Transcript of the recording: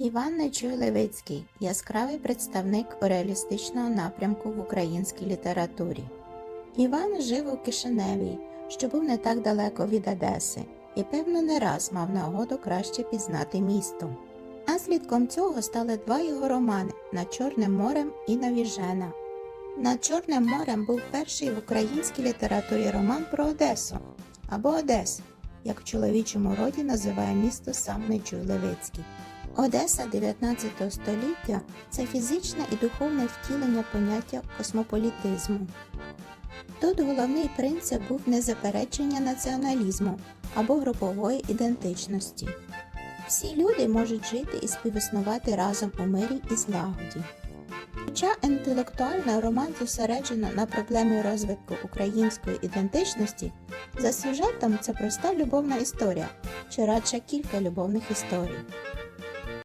Іван Нечуй Левицький яскравий представник реалістичного напрямку в українській літературі. Іван жив у Кишиневі, що був не так далеко від Одеси, і певно не раз мав нагоду краще пізнати місто. Наслідком цього стали два його романи Над Чорним морем і Навіжена. Над Чорним морем був перший в українській літературі роман про Одесу або Одес, як в чоловічому роді називає місто сам Нечуй Левицький. Одеса 19 століття це фізичне і духовне втілення поняття космополітизму. Тут головний принцип був не заперечення націоналізму або групової ідентичності. Всі люди можуть жити і співіснувати разом у мирі і злагоді. Хоча інтелектуально роман зосереджено на проблемі розвитку української ідентичності, за сюжетом це проста любовна історія, чи радше кілька любовних історій.